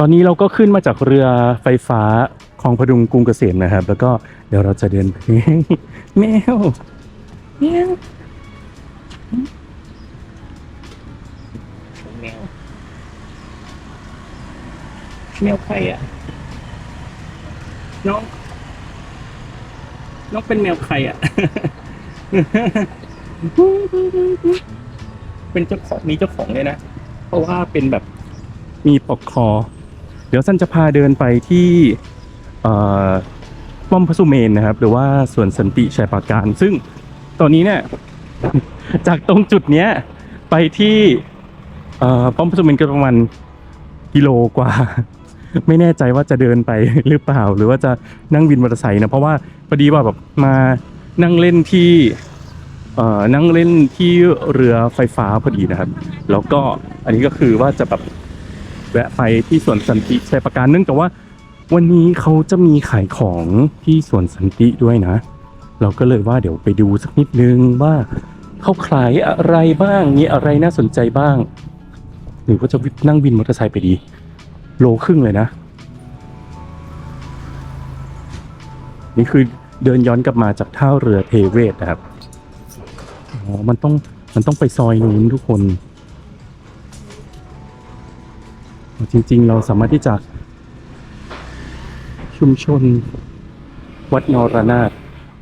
ตอนนี้เราก็ขึ้นมาจากเรือไฟฟ้าของพดุงกรุงเกษมนะครับ แล้วก็เดี๋ยวเราจะเดินไปแมวแมวแมวแมวใครอะน้องน้องเป็นแมวใครอะ เป็นเจ้าของมีเจ้าของเลยนะ เพราะว่าเป็นแบบมีปลอกคอ เดี๋ยวสั้นจะพาเดินไปที่ป้อมพระสุเมนนะครับ หรือว่าสวนสันติชัยปราการ ซึ่งตอนนี้เนี่ยจากตรงจุดเนี้ยไปที่ป้อมพระสุเมนก็ประมาณกิโลกว่า ไม่แน่ใจว่าจะเดินไปหรือเปล่า หรือว่าจะนั่งวินมอเตอร์ไซค์นะเพราะว่าพอดีว่าแบบมานั่งเล่นที่นั่งเล่นที่เรือไฟฟ้าพอดีนะครับ แล้วก็อันนี้ก็คือว่าจะแบบ แวะไปที่สวนสันติชัยประการเนื่องจากว่าวันนี้เขาจะมีขายของที่สวนสันติด้วยนะ เราก็เลยว่าเดี๋ยวไปดูสักนิดนึงว่าเขาขายอะไรบ้างมีอะไรน่าสนใจบ้าง หรือว่าจะนั่งบินมอเตอร์ไซค์ไปดี โลครึ่งเลยนะ นี่คือเดินย้อนกลับมาจากท่าเรือเทเวศนะครับอ๋อมันต้องมันต้องไปซอยนู้นทุกคน จริง ๆ เราสามารถที่จะชุมชนวัดนรนาถ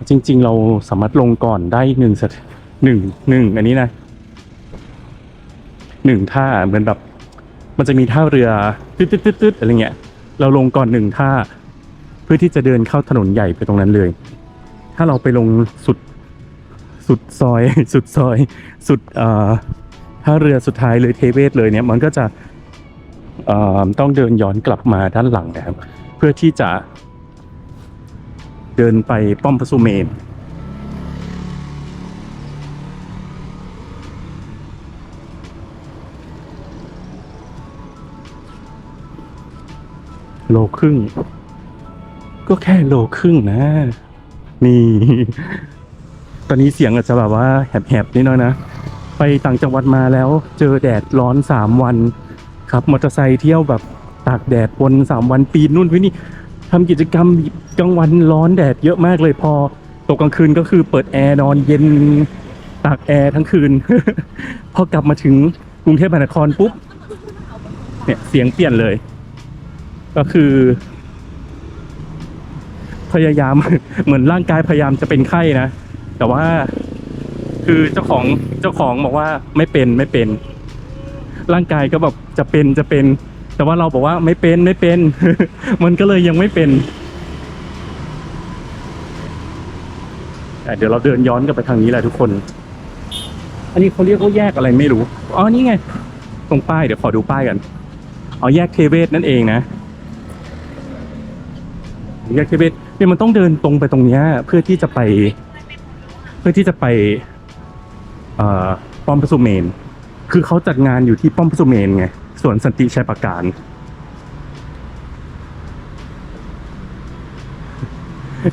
จริง ๆ เราสามารถลงก่อนได้หนึ่งสถหนึ่งหนึ่งอันนี้นะหนึ่งท่าเหมือนแบบ มันจะมีท่าเรือตึ๊ดตึ๊ดตึ๊ดตึ๊ดอะไรเงี้ย เราลงก่อนหนึ่งท่า เพื่อที่จะเดินเข้าถนนใหญ่ไปตรงนั้นเลย ถ้าเราไปลงสุดสุดซอย สุดซอย สุดเอ่อท่าเรือสุดท้ายเลยเทเวศเลยเนี่ย มันก็จะ ต้องเดินย้อนกลับมาด้านหลังนะครับ เพื่อที่จะเดินไปป้อมพระสุเมนโลครึ่ง ก็แค่โลครึ่งนะ นี่ ตอนนี้เสียงอาจจะแบบว่าแหบๆนิดน้อยนะ ไปต่างจังหวัดมาแล้ว เจอแดดร้อนสามวัน ครับมอเตอร์ไซค์เที่ยวแบบตากแดดวนสามวันปีนนู่นไปนี่ทำกิจกรรมกลางวันร้อนแดดเยอะมากเลยพอตกกลางคืนก็คือเปิดแอร์นอนเย็นตากแอร์ทั้งคืน พอกลับมาถึงกรุงเทพมหานครปุ๊บเนี่ยเสียงเปลี่ยนเลย ก็คือ พยายามเหมือนร่างกายพยายามจะเป็นไข้นะ แต่ว่าคือเจ้าของเจ้าของบอกว่าไม่เป็นไม่เป็น ร่างกายก็แบบ จะเป็นจะเป็น แต่ว่าเราบอกว่าไม่เป็นไม่เป็น มันก็เลยยังไม่เป็นอ่เดี๋ยวเราเดินย้อนกลับไปทางนี้แหละทุกคน อันนี้เขาเรียกว่าแยกอะไรไม่รู้ อ๋อ นี่ไง ตรงป้าย เดี๋ยวขอดูป้ายกัน เอ๋อแยกเทเวศนั่นเองนะ แยกเทเวศเนี่ยมันต้องเดินตรงไปตรงเนี้ยเพื่อที่จะไป เพื่อที่จะไปอป้อมพระสุเมน คือเขาจัดงานอยู่ที่ป้อมพระสุเมนไง สวนสันติชัยประการ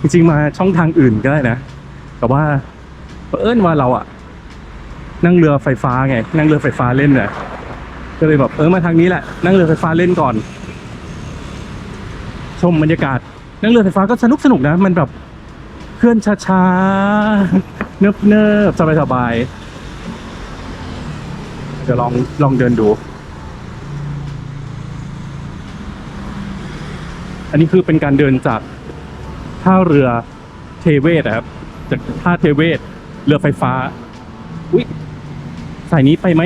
จริงๆมาช่องทางอื่นก็ได้นะ แต่ว่าเอิญว่าเราอะนั่งเรือไฟฟ้าไง นั่งเรือไฟฟ้าเล่นน่ะก็เลยแบบเออมาทางนี้แหละ นั่งเรือไฟฟ้าเล่นก่อน ชมบรรยากาศ นั่งเรือไฟฟ้าก็สนุกสนุกนะ มันแบบเคลื่อนช้าๆ เนิบเนิบสบายสบายๆเดี๋ยวลองลองเดินดู อันนี้คือเป็นการเดินจากท่าเรือเทเวศนะครับ จากท่าเทเวศเรือไฟฟ้า อุ๊ยสายนี้ไปไหม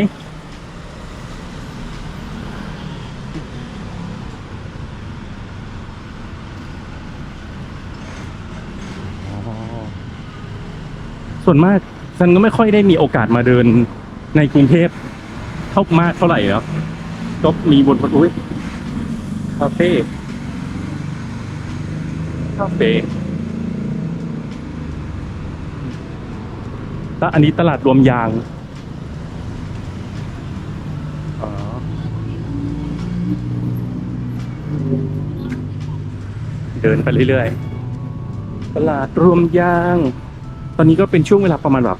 ส่วนมากฉันก็ไม่ค่อยได้มีโอกาสมาเดินในกรุงเทพเท่ามากเท่าไหร่แล้วก็มีบนประตูคาเฟ่ คาเฟ่แล้วอันนี้ตลาดรวมยางเดินไปเรื่อยๆ ตลาดรวมยาง ตอนนี้ก็เป็นช่วงเวลาประมาณแบบ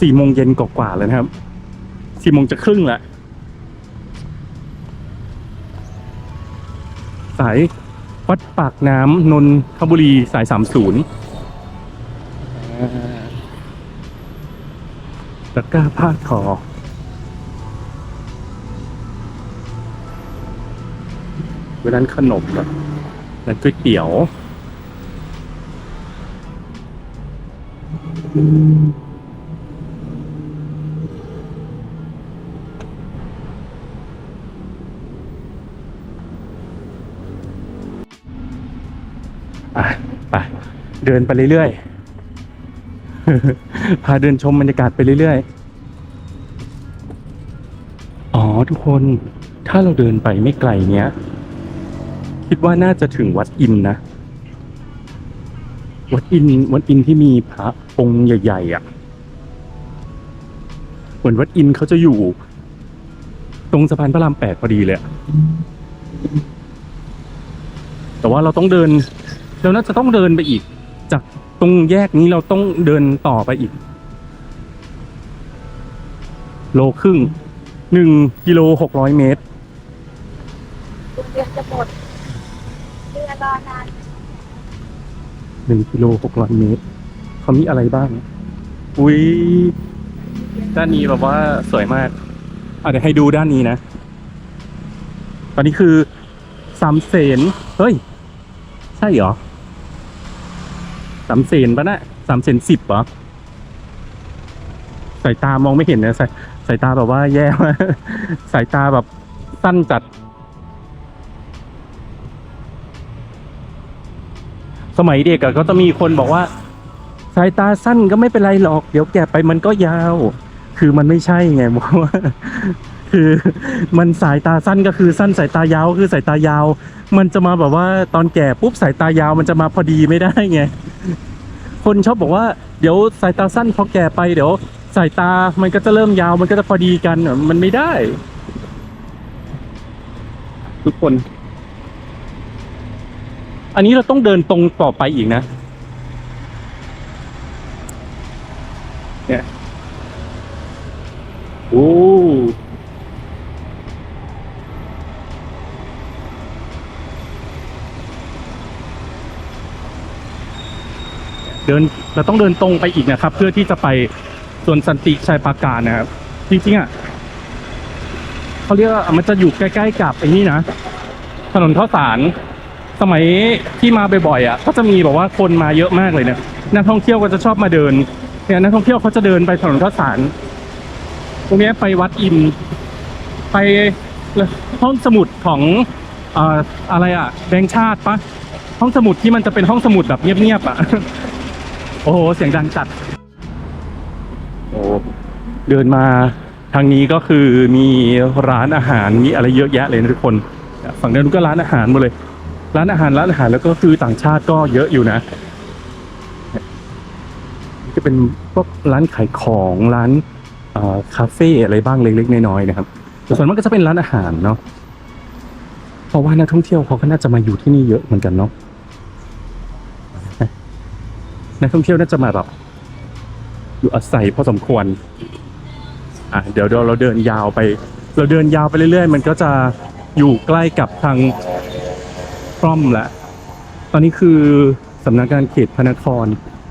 สี่โมงเย็นกว่าๆแล้วนะครับ สี่โมงจะครึ่งแล้วสาย วัดปากน้ำนนทบุรีสายสามศูนย์ตะกร้าผ้าทอเวลานั้นขนมแบบร้นก๋วยเตี๋ยวอะไป เดินไปเรื่อยๆ พาเดินชมบรรยากาศไปเรื่อยๆ อ๋อทุกคนถ้าเราเดินไปไม่ไกลเนี้ย คิดว่าน่าจะถึงวัดอินนะ วัดอินวัดอินที่มีพระองค์ใหญ่ ๆอะ่ะเหมือนวัดอินเขาจะอยู่ ตรงสะพานพระรามแปดพอดีเลยแต่ว่าเราต้องเดินเราน่าจะต้องเดินไปอีก ตรงแยกนี้เราต้องเดินต่อไปอีก โลครึ่งหนึ่งกิโลหกร้อยเมตรเดือนจะหมดเดือนรอนานหนึ่งกิโลหกร้อยเมตร เขามีอะไรบ้าง อุ้ยด้านนี้แบบว่าสวยมากอะเดี๋ยวให้ดูด้านนี้นะ ตอนนี้คือสามเสนเฮ้ย ใช่เหรอ สามเสนปะนะสามเสนสิบเหรอสายตามองไม่เห็นนะสายสายตาแบบว่าแย่มากสายตาแบบสั้นจัด สมัยเด็กอะก็จะมีคนบอกว่า สายตาสั้นก็ไม่เป็นไรหรอก เดี๋ยวแก่ไปมันก็ยาว คือมันไม่ใช่ไงเพราะว่าคือมันสายตาสั้นก็คือสั้นสายตายาวคือสายตายาว มันจะมาแบบว่าตอนแก่ปุ๊บสายตายาวมันจะมาพอดีไม่ได้ไง คนชอบบอกว่าเดี๋ยวสายตาสั้นพอแก่ไปเดี๋ยวสายตามันก็จะเริ่มยาวมันก็จะพอดีกันมันไม่ได้ ทุกคน อันนี้เราต้องเดินตรงต่อไปอีกนะ เนี่ยโอ้เดินเราต้องเดินตรงไปอีกนะครับ เพื่อที่จะไปสวนสันติชัยปราการนะครับ จริงๆอะเขาเรียกว่ามันจะอยู่ใกล้ๆกับไอ้นี่นะถนนข้าวสารสมัยที่มาบ่อยๆอะก็จะมีแบบว่าคนมาเยอะมากเลยเนี่ยนักท่องเที่ยวก็จะชอบมาเดินเนี่ยนักท่องเที่ยวเขาจะเดินไปถนนข้าวสารตรงนี้ไปวัดอิน ไปห้องสมุดของอ่ออะไรอะแบงค์ชาติปะห้องสมุดที่มันจะเป็นห้องสมุดแบบเงียบๆอะ โอ้โห เสียงดังจัด โอ้เดินมาทางนี้ก็คือมีร้านอาหารมีอะไรเยอะแยะเลยนะทุกคน ฝั่งนนู้นก็ร้านอาหารหมดเลย ร้านอาหารร้านอาหารแล้วก็คือต่างชาติก็เยอะอยู่นะ จะเป็นพวกร้านขายของร้านคาเฟ่อะไรบ้างเล็กๆน้อยๆนะครับแต่ส่วนมากก็จะเป็นร้านอาหารเนาะเพราะว่านักท่องเที่ยวเขาก็น่าจะมาอยู่ที่นี่เยอะเหมือนกันเนาะ นักท่องเที่ยวน่าจะมาแบบอยู่อาศัยพอสมควร อะเดี๋ยวเราเดินยาวไป เราเดินยาวไปเรื่อยๆ มันก็จะอยู่ใกล้กับทางพร่อมแล้วตอนนี้คือสำนักงานเขตพระนคร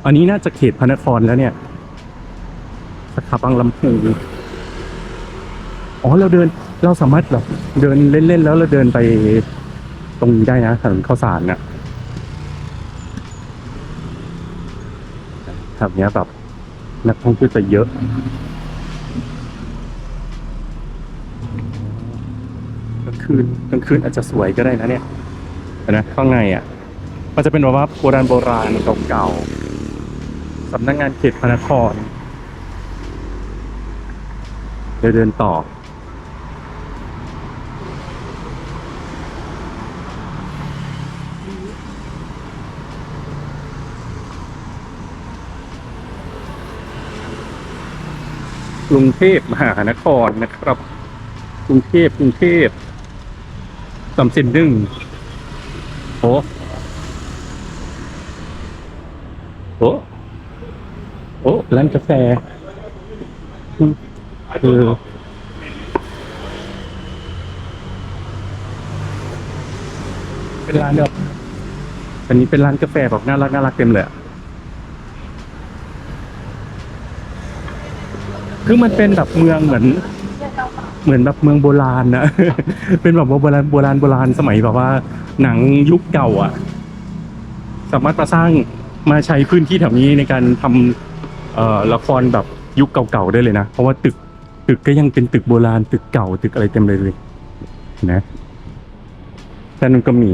อันนี้น่าจะเขตพระนครแล้วเนี่ยสาขาบางลำพูอ๋อเราเดินเราสามารถแบบเดินเล่นๆแล้วเราเดินไปตรงนี้ได้นะถนนข้าวสารน่ะ แบบเนี้ยแบบนักท่องเที่ยวจะเยอะ กลางคืนกลางคืนอาจจะสวยก็ได้นะเนี่ยเห็นไหมข้างในอะ มันจะเป็นแบบว่าโบราณโบราณเก่าๆสำนักงานเขตพระนครเดี๋ยวเดินต่อ กรุงเทพมหานครนะครับ กรุงเทพกรุงเทพสำเซ็นหนึ่งโอ้โอ้โอ้ร้านกาแฟอืมเออเป็นร้านแบบอันนี้เป็นร้านกาแฟแบบน่ารักน่ารักเต็มเลยอะ คือมันเป็นแบบเมืองเหมือน เหมือนแบบเมืองโบราณนะ เป็นแบบว่าโบราณโบราณโบราณสมัยแบบว่า หนังยุคเก่าอะ สามารถมาสร้างมาใช้พื้นที่แถวนี้ในการทำเอ่อละครแบบยุคเก่าๆได้เลยนะ เพราะว่าตึกตึกก็ยังเป็นตึกโบราณตึกเก่าตึกอะไรเต็มเลยเลยนะด้านนู้นก็มี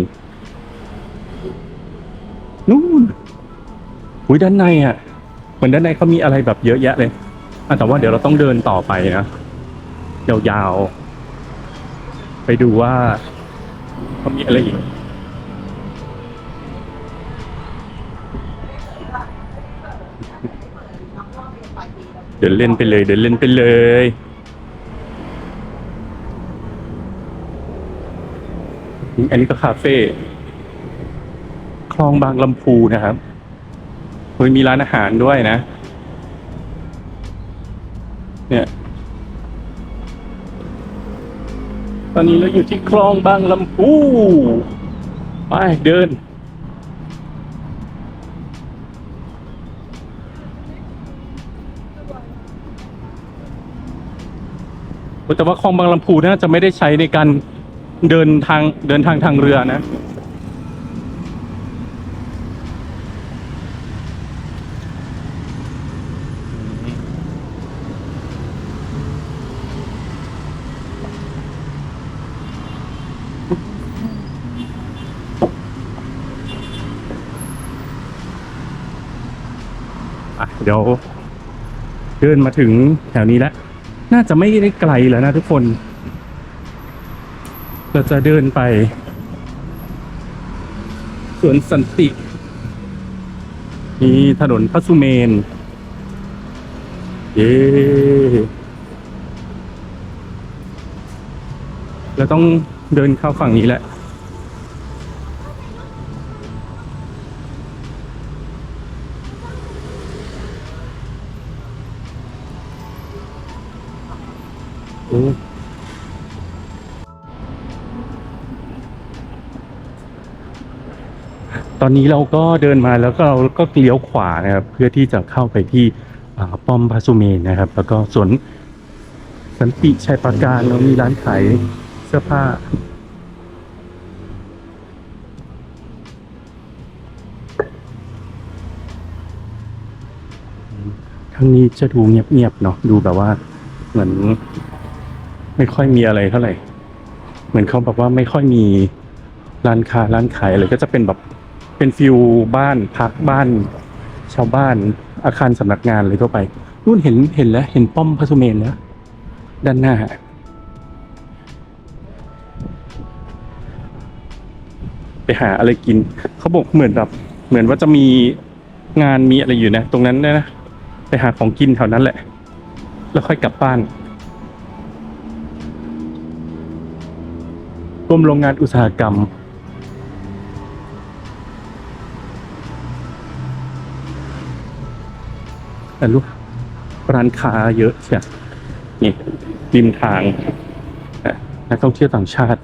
นู่นอุ้ยด้านในอะเหมือนด้านในเขามีอะไรแบบเยอะแยะเลย แต่ว่าเดี๋ยวเราต้องเดินต่อไปนะยาวๆ ไปดูว่าเขามีอะไรอีกเดินเล่นไปเลย เดินเล่นไปเลย อันนี้ก็คาเฟ่คลองบางลำพูนะครับเฮ้ยมีร้านอาหารด้วยนะ เนี่ยตอนนี้เราอยู่ที่คลองบางลำพูไปเดิน แต่ว่าคลองบางลำพูน่าจะไม่ได้ใช้ในการเดินทางเดินทางทางเรือนะ เดี๋ยวเดินมาถึงแถวนี้แล้ว น่าจะไม่ได้ไกลแล้วนะทุกคน เราจะเดินไปสวนสันติมีถนนพระสุเมน เย้เราต้องเดินเข้าฝั่งนี้แหละ อนนี้เราก็เดินมาแล้วก็เราก็เลี้ยวขวานะครับ เพื่อที่จะเข้าไปที่ป้อมพระสุเมนนะครับ แล้วก็สวนสันติชัยปราการเรามีร้านขายเสื้อผ้าทางนี้จะดูเงียบๆเนาะดูแบบว่า เหมือน ไม่ค่อยมีอะไรเท่าไหร่ เหมือนเขาแบบว่าไม่ค่อยมีร้านค้าร้านขายอะไรก็จะเป็นแบบ เป็นฟิลบ้านพักบ้าน ชาวบ้านอาคารสำนักงานเลยทั่วไปนู่นเห็นเห็นแล้วเห็นป้อมพระสุเมนแล้ว ด้านหน้า ไปหาอะไรกิน เขาบอกเหมือนแบบ เหมือนว่าจะมีงานมีอะไรอยู่นะ ตรงนั้นนะ ไปหาของกินแถวนั้นแหละ แล้วค่อยกลับบ้านกรมโรงงานอุตสาหกรรม แต่ลูกร้านค้าเยอะใช่นี่ริมทางนะนักท่องเที่ยวต่างชาติ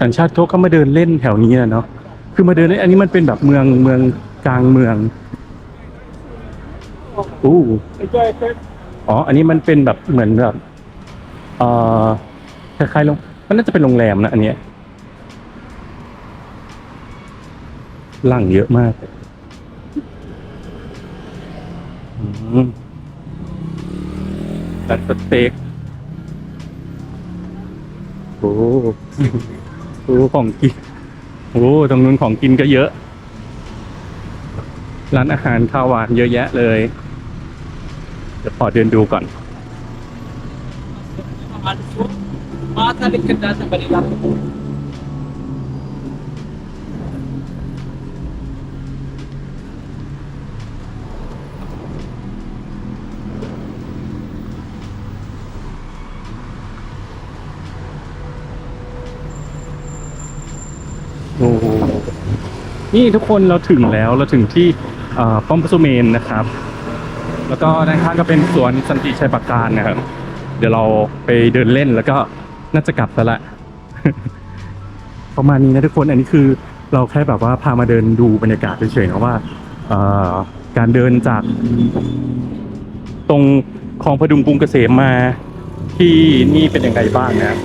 ต่างชาติเขาก็มาเดินเล่นแถวนี้เนาะคือมาเดินเล่นอันนี้มันเป็นแบบเมืองเมืองกลางเมืองอู้อ๋อ อันนี้มันเป็นแบบเหมือนแบบเอ่อคล้ายๆโรงมันน่าจะเป็นโรงแรมนะอันเนี้ยหลังเยอะมาก อืมร้านสเต็กโอ้โหของกินโอ้ตรงนู้นของกินก็เยอะ ร้านอาหารข้าวหวานเยอะแยะเลย เดี๋ยวขอเดินดูก่อน Matalik ka dyan sa Manila. โนี่ทุกคนเราถึงแล้วเราถึงที่ป้อมพระสุเมนนะครับ แล้วก็ด้านข้างก็เป็นสวนสันติชัยปราการนะครับ เดี๋ยวเราไปเดินเล่นแล้วก็น่าจะกลับแล้วละประมาณนี้นะทุกคนอันนี้คือเราแค่แบบว่าพามาเดินดูบรรยากาศเฉยๆนะว่าการเดินจาก ตรงคลองพดุงกรุงเกษมมาที่นี่เป็นยังไงบ้างนะ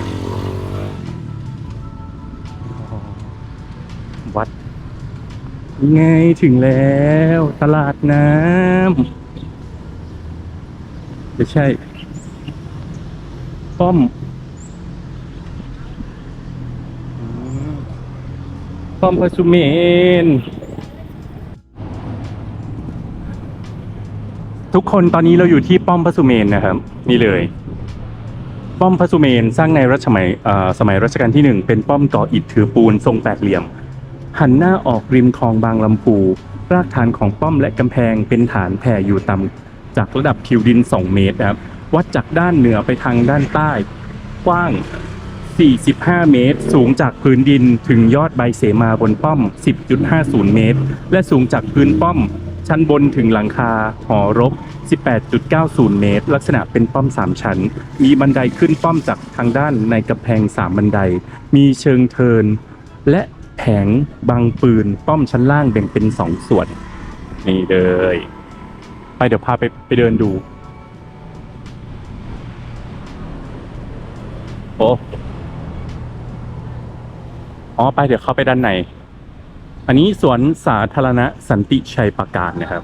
วัด ไงถึงแล้วตลาดน้ำไม่ใช่ ป้อม ป้อมพระสุเมน ทุกคนตอนนี้เราอยู่ที่ป้อมพระสุเมนนะครับ นี่เลย ป้อมพระสุเมนสร้างในรัชสมัยสมัยรัชกาลที่หนึ่งเป็นป้อมก่ออิฐถือปูนทรงแปดเหลี่ยม หันหน้าออกริมคลองบางลำพูรากฐานของป้อมและกำแพงเป็นฐานแผ่อยู่ต่ำจากระดับผิวดิน 2 เมตรครับวัดจากด้านเหนือไปทางด้านใต้ กว้าง 45 เมตร สูงจากพื้นดินถึงยอดใบเสมาบนป้อม 10.50 เมตร และสูงจากพื้นป้อม ชั้นบนถึงหลังคา หอรบ 18.90 เมตร ลักษณะเป็นป้อม 3 ชั้น มีบันไดขึ้นป้อมจากทางด้านในกำแพง 3 บันได มีเชิงเทิน และ แผงบังปืนป้อมชั้นล่างแบ่งเป็นสองส่วน นี่เลย ไปเดี๋ยวพาไปไปเดินดู โอ้อ๋อไปเดี๋ยวเข้าไปด้านใน อันนี้สวนสาธารณะสันติชัยประการนะครับ